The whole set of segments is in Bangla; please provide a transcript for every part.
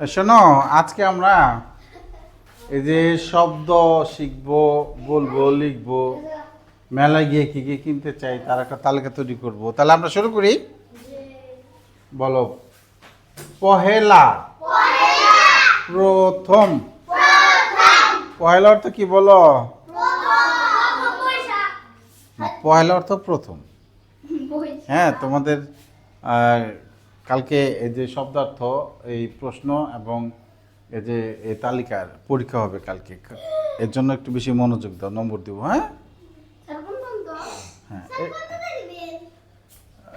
শোনো আজকে আমরা এই যে শব্দ শিখব বলব লিখব মেলায় গিয়ে কি কি কিনতে চাই তার একটা তালিকা তৈরি করব। তাহলে আমরা শুরু করি? বলো। পহেলা। প্রথম। পহেলা অর্থ কি বলো? পহেলা অর্থ প্রথম। হ্যাঁ তোমাদের কালকে এই যে শব্দার্থ এই প্রশ্ন এবং এই যে এই তালিকার পরীক্ষা হবে কালকে। এর জন্য একটু বেশি মনোযোগ দাও নম্বর দিব হ্যাঁ? হ্যাঁ।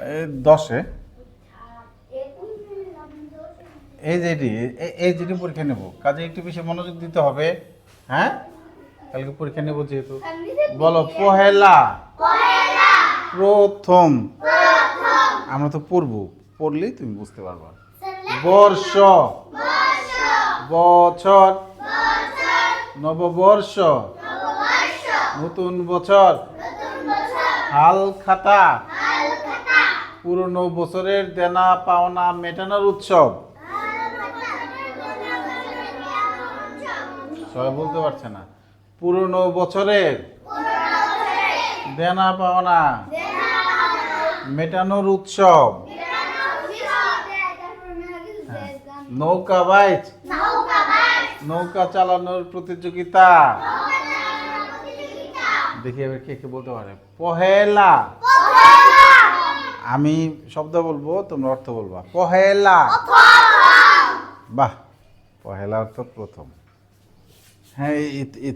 এই দশে। এই যে এটি এ- এই যেটি পরীক্ষা নেব কাজে একটু বেশি মনোযোগ দিতে হবে হ্যাঁ? কালকে পরীক্ষা নেব যেহেতু। বলো পহেলা। প্রথম। আমরা তো পড়ব। পড়লেই তুমি বুঝতে পারবা। বর্ষ। বছর। নববর্ষ। নতুন বছর। হাল খাতা। পুরনো বছরের দেনা পাওনা মেটানোর উৎসব। সবাই বলতে পারছে না। পুরনো বছরের দেনা পাওনা মেটানোর উৎসব। নৌকা বাইচ। নৌকা চালানোর প্রতিযোগিতা। দেখি এবার কে কে বলতে পারে। পহেলা। আমি শব্দ বলব তোমরা অর্থ বলবা। পহেলা। বাহ পহেলা অর্থ প্রথম। হ্যাঁ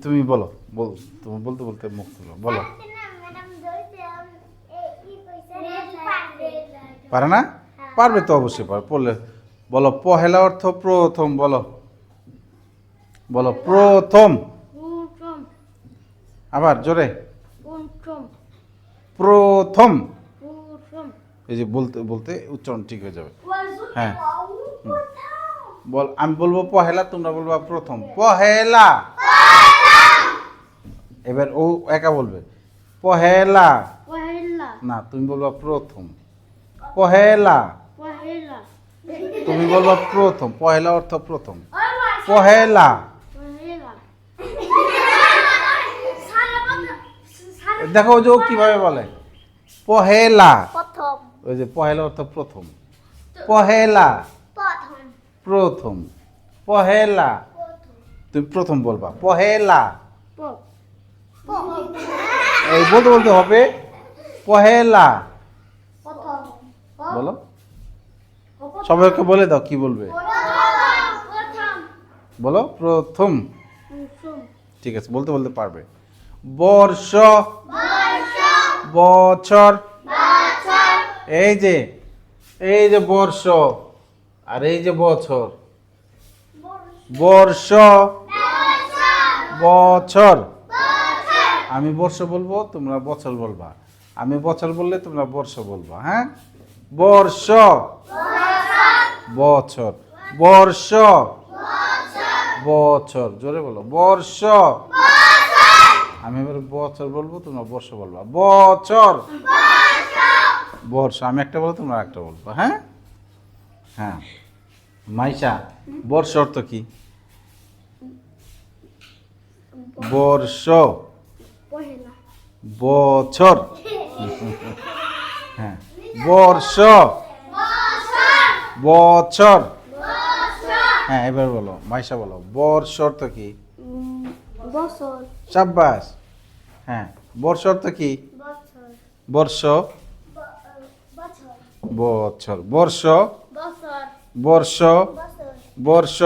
তুমি বলো। বল তুমি বলতে বলতে মুখ তুলো বলো। পারে না? পারবে তো অবশ্যই পারবে। পড়লে বলো পহেলা অর্থ প্রথম বলো। বলো প্রথম। আবার জোরে। প্রথম। এই যে বলতে বলতে উচ্চারণ ঠিক হয়ে যাবে। হ্যাঁ। বল আমি বলব পহেলা তোমরা বলবা প্রথম। পহেলা। এবার ও একা বলবে। পহেলা। না তুমি বলবা প্রথম। পহেলা। তুমি বলবা প্রথম পহেলা অর্থ প্রথম। পহেলা। দেখো যে ও কীভাবে বলে? পহেলা। ওই যে পহেলা অর্থ প্রথম। পহেলা। প্রথম। পহেলা। তুমি প্রথম বলবা। পহেলা। এই বলতে বলতে হবে পহেলা। বলো। সবাইকে বলে দাও, কি বলবে? বলো, প্রথম। ঠিক আছে, বলতে বলতে পারবে। বর্ষ। বছর। এই যে এই যে বর্ষ, আর এই যে বছর। বর্ষ। বছর। আমি বর্ষ বলব, তোমরা বছর বলবা। আমি বছর বললে তোমরা বর্ষ বলবা হ্যাঁ? বর্ষ। বছর। বর্ষ। বছর। জোরে বলো। বর্ষ। আমি এবার বছর বলব তোমরা বর্ষ বলবা। বছর। বর্ষ। আমি একটা বলব তোমরা একটা বলব হ্যাঁ? হ্যাঁ। মাইশা বর্ষ অর্থ কি? বর্ষ। বছর। হ্যাঁ। বর্ষ। বছর। হ্যাঁ এবার বলো মাইশা বলো বর্ষ অর্থ কি? সাব্বাস। হ্যাঁ বর্ষ অর্থ কি? বর্ষ? বছর। বর্ষ? বর্ষ? বর্ষ?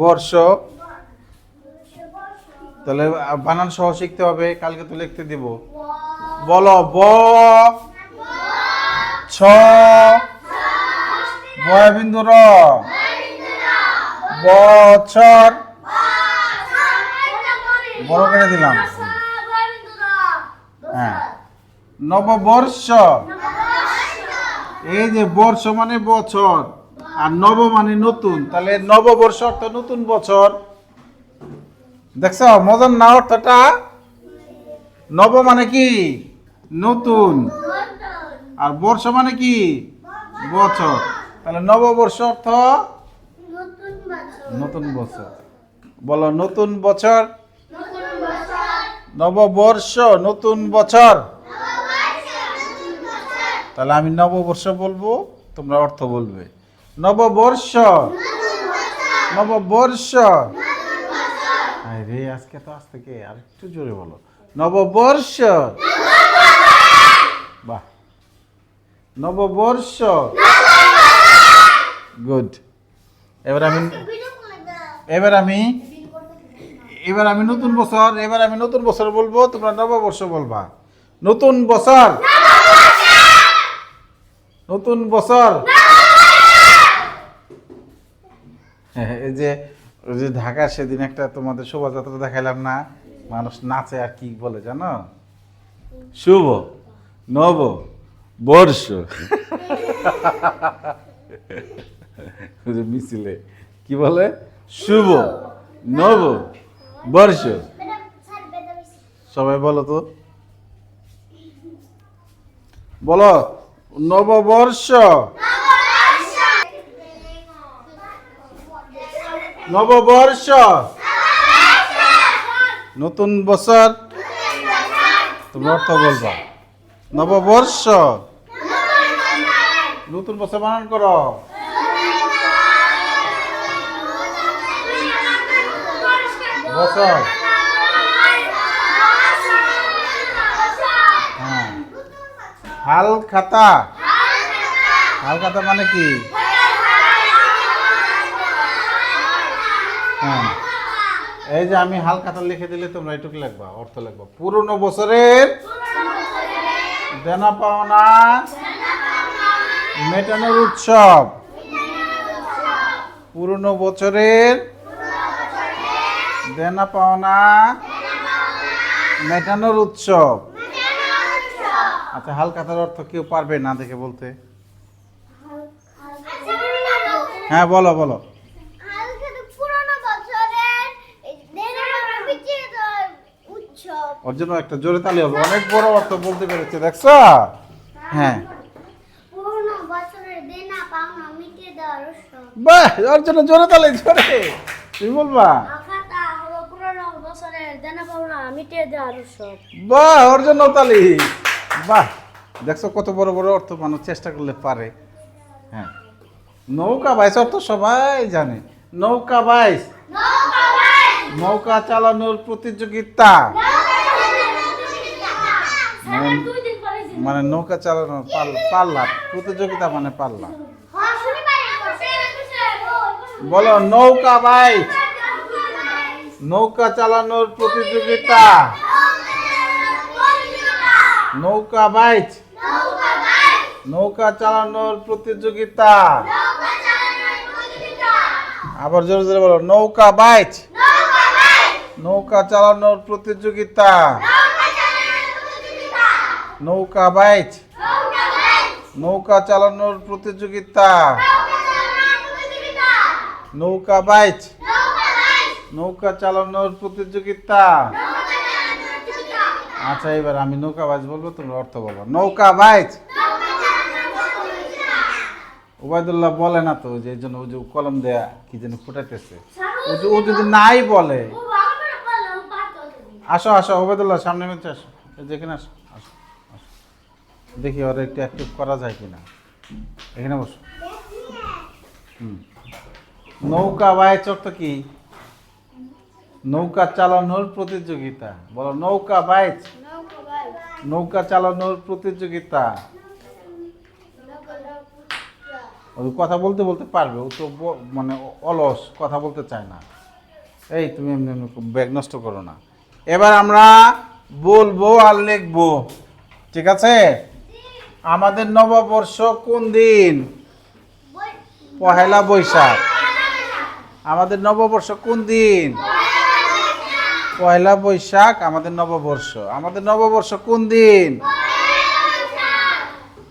বর্ষ তাহলে বানান সহ শিখতে হবে কালকে তো লিখতে দিব। বলো ব। ছ। বয়বিন্দু র। বছর। বড় করে দিলাম। হ্যাঁ। নববর্ষ। এই যে বর্ষ মানে বছর, আর নব মানে নতুন। তাহলে নববর্ষ অর্থ নতুন বছর। দেখছ, মজার না অর্থটা? নব মানে কি? নতুন। আর বর্ষ মানে কি? বছর। তাহলে নববর্ষ অর্থ? নতুন বছর। বলো নতুন বছর? নতুন বছর। নববর্ষ নতুন বছর। তাহলে আমি নববর্ষ বলব তোমরা অর্থ বলবে। নববর্ষ। নববর্ষ। রে আজকে তো আজ থেকে আর একটু জোরে বলো। নববর্ষ। বাহ। নববর্ষ। গুড এবার আমি এবার আমি এবার আমি নতুন বছর এবার আমি নতুন বছর বলব তোমরা নববর্ষ বলবা। নতুন বছর! নতুন বছর! হ্যাঁ, এই যে ওই যে ঢাকার সেদিন একটা তোমাদের শোভাযাত্রা দেখাইলাম না? মানুষ নাচে আর কি বলে জানো? শুভ নব বর্ষ মিছিলে। কি বলে? শুভ, নব, বর্ষ। সবাই বলো তো। বলো, নববর্ষ। নববর্ষ। নতুন বছর। তুমি অর্থ বলবা। নববর্ষ। নতুন বছর বানান করো। বছর হ্যাঁ। হাল খাতা। হাল খাতা মানে কি? হ্যাঁ। এই যে আমি হাল খাতা লিখে দিলে তোমরা এটুকু লিখবা, অর্থ লিখবা। পুরনো বছরের দেনা পাওনা মেটানোর উৎসব। পুরনো বছরের দেনা পাওনা মেটানোর উৎসব। আচ্ছা হাল খাতার অর্থ কেউ পারবে না দেখে বলতে। হ্যাঁ বলো বলো। ওর জন্য একটা জোরে তালি হবে। অনেক বড় অর্থ বলতে পেরেছে, দেখছ? হ্যাঁ। বাহ, ওর জন্য জোরে তালি, জোরে। তুমি বলবা খাতা হলো পুরোনো বছরের দেনা বাহ ওর জন্য তালি। বাহ দেখছ কত বড় বড় অর্থ মানুষ চেষ্টা করলে পারে। হ্যাঁ। নৌকা বাইস অর্থ সবাই জানে। নৌকা বাইস নৌকা চালানোর প্রতিযোগিতা। মানে- মানে নৌকা চালানো পাল- পাল্লা। প্রতিযোগিতা মানে পাল্লা। হ্যাঁ বলো নৌকা বাইস নৌকা চালানোর প্রতিযোগিতা। নৌকা বাইচ। নৌকা চালানোর প্রতিযোগিতা। আবার জোরে জোরে বলো, নৌকা বাইচ। নৌকা চালানোর প্রতিযোগিতা। নৌকা বাইচ। নৌকা চালানোর প্রতিযোগিতা। নৌকা বাইচ। নৌকা চালানোর প্রতিযোগিতা। আচ্ছা এবার আমি নৌকা বাইচ বলব তুমি অর্থ বলব নৌকা বাইচ ওবায়দুল্লাহ বলে না তো, যে জন্য ও যে কলম দেয়া কি যেন ফুটাইতেছে। ও যদি নাই বলে। আসো আসো, ওবায়দুল্লাহ, সামনে মেতে আসো। যেখানে আসো আসো আসো। দেখি ওরা একটু অ্যাক্টিভ করা যায় কিনা। এখানে বসো। হুম। নৌকা বাইচ অর্থ কি? নৌকা চালানোর প্রতিযোগিতা। বলো নৌকা বাইচ। নৌকা চালানোর প্রতিযোগিতা। ও কথা বলতে বলতে পারবে ও তো মানে অলস কথা বলতে চায় না। এই তুমি এমনি এমনি ব্যাগ নষ্ট করো না। এবার আমরা বলব আর লিখব। ঠিক আছে? আমাদের নববর্ষ কোন দিন? পহেলা বৈশাখ। আমাদের নববর্ষ কোন দিন? পয়লা বৈশাখ আমাদের নববর্ষ। আমাদের নববর্ষ কোন দিন?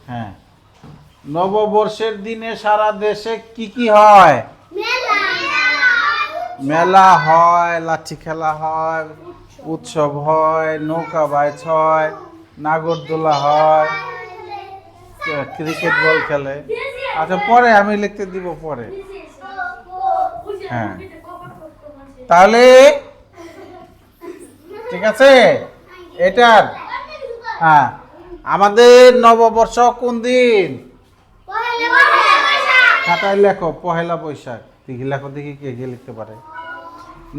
হ্যাঁ। নববর্ষের দিনে সারা দেশে কি কি হয়? মেলা হয়, লাঠি খেলা হয়, উৎসব হয়, নৌকা বাইচ হয়, নাগরদোলা হয়, ক্রিকেট বল খেলে। আচ্ছা পরে আমি লিখতে দিব পরে। হ্যাঁ। তাহলে ঠিক আছে? এটার হ্যাঁ। আমাদের নববর্ষ কোন দিন? খাতায় লেখো পহেলা বৈশাখ। দেখি লেখো দেখি কে কে লিখতে পারে।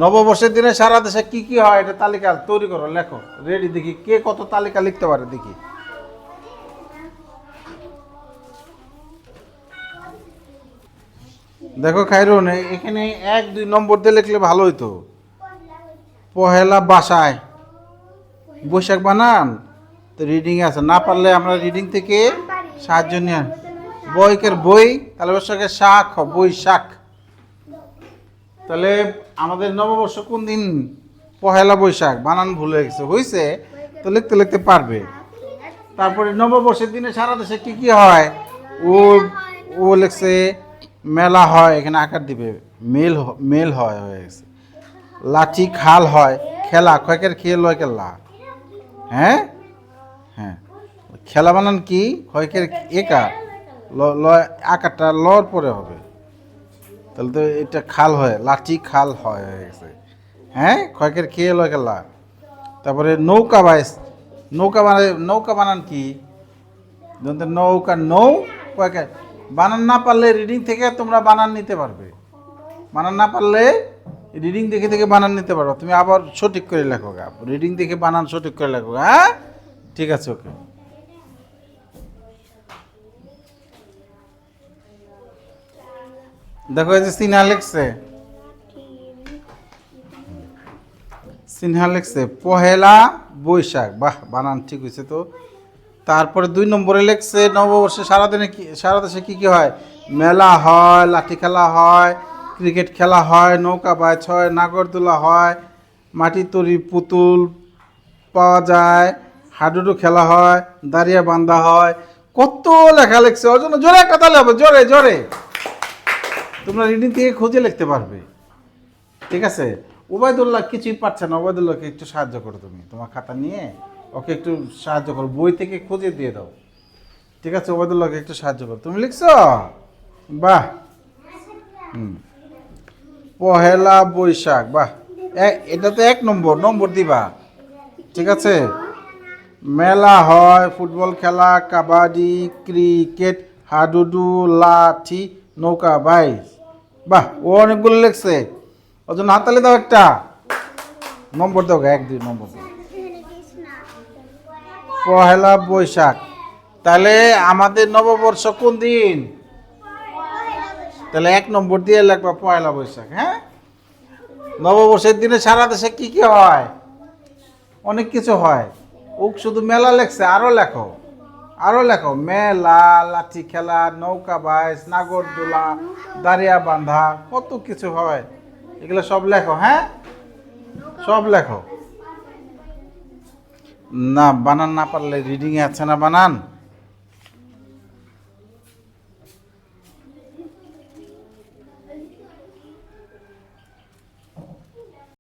নববর্ষের দিনে সারা দেশে কি কি হয় এটা তালিকা তৈরি করো লেখো। রেডি দেখি কে কত তালিকা লিখতে পারে দেখি। দেখো খাইরুন এখানে এক দুই নম্বর দিয়ে লিখলে ভালো হইতো। পহেলা বাসায়। বৈশাখ বানান? তো রিডিং আছে। না পারলে আমরা রিডিং থেকে সাহায্য নিয়ে। বইকের বই, তাহলে বৈশাখের শাক বৈশাখ। তাহলে আমাদের নববর্ষ কোন দিন? পহেলা বৈশাখ। বানান ভুল গেছে। হয়েছে তো লিখতে লিখতে পারবে। তারপরে নববর্ষের দিনে সারা দেশে কী কী হয়? ও ও লিখছে, মেলা হয়। এখানে আকার দিবে। মেল মেল হয় হয়ে গেছে। লাঠি খাল হয়, খেলা, কয়েকের খেল হয় খেলা হ্যাঁ? হ্যাঁ। খেলা বানান কি? কয়েকের একা। ল- ল- আকারটা লর পরে হবে। তাহলে তো এটা খাল হয়, লাঠি খাল হয়, হয়ে গেছে। হ্যাঁ? কয়েকের খেয়ে হয় খেলা তারপরে নৌকা বাইস নৌকা বানায় নৌকা বানান কি? নৌকা, নৌ, কয়েকের। বানান না পারলে রিডিং থেকে তোমরা বানান নিতে পারবে। বানান না পারলে রিডিং দেখে দেখে বানান নিতে পারো। তুমি আবার সঠিক করে লেখো গা। রিডিং দেখে বানান, সঠিক করে লেখো হ্যাঁ? ঠিক আছে, ওকে। দেখো এই যে সিনহা লিখছে। সিনহা লিখছে, পহেলা বৈশাখ। বাহ, বানান ঠিক হয়েছে তো। তারপরে দুই নম্বরে লিখছে, নববর্ষে সারাদিনে কি সারা দেশে কী কী হয়? মেলা হয়, লাঠি খেলা হয় ক্রিকেট খেলা হয়, নৌকা বাইচ হয় নাগরদোলা হয় মাটির তৈরি পুতুল পাওয়া যায়, হাডুডু খেলা হয়, দাঁড়িয়ে বান্ধা হয়, কত লেখা লেখছে। ওর জন্য জোরে কথা হবে, জোরে জোরে। তোমরা রিডিং থেকে খুঁজে লিখতে পারবে। ঠিক আছে? ওবায়দুল্লাহ কিছুই পারছে না। ওবায়দুল্লাহকে একটু সাহায্য করো তুমি, তোমার খাতা নিয়ে। ওকে একটু সাহায্য করো, বই থেকে খুঁজে দিয়ে দাও। ঠিক আছে? ওবায়দুল্লাহকে একটু সাহায্য করো। তুমি লিখছো? বাহ! হুম। পহেলা বৈশাখ, বাহ। এটা তো এক নম্বর নম্বর দিবা। ঠিক আছে? মেলা হয়, ফুটবল খেলা, কাবাডি, ক্রিকেট, হাডুডু, লাঠি, নৌকা, বাইস। বাহ, ও অনেকগুলো লিখছে। ওর জন্য হাতালে দাও একটা। নম্বর দাও এক, দুই, নম্বর দাও। পহেলা বৈশাখ। তাহলে আমাদের নববর্ষ কোন দিন? তাহলে এক নম্বর দিয়ে লাগবা পয়লা বৈশাখ হ্যাঁ? নববর্ষের দিনে সারা দেশে কি কি হয়? অনেক কিছু হয়। ও শুধু মেলা লেখছে আরও লেখো আরও লেখো। মেলা, লাঠি খেলা, নৌকা বাইস নাগরদোলা, দাঁড়িয়া বান্ধা কত কিছু হয়। এগুলো সব লেখো হ্যাঁ? সব লেখো। না, বানান না পারলে রিডিংয়ে আছে না বানান?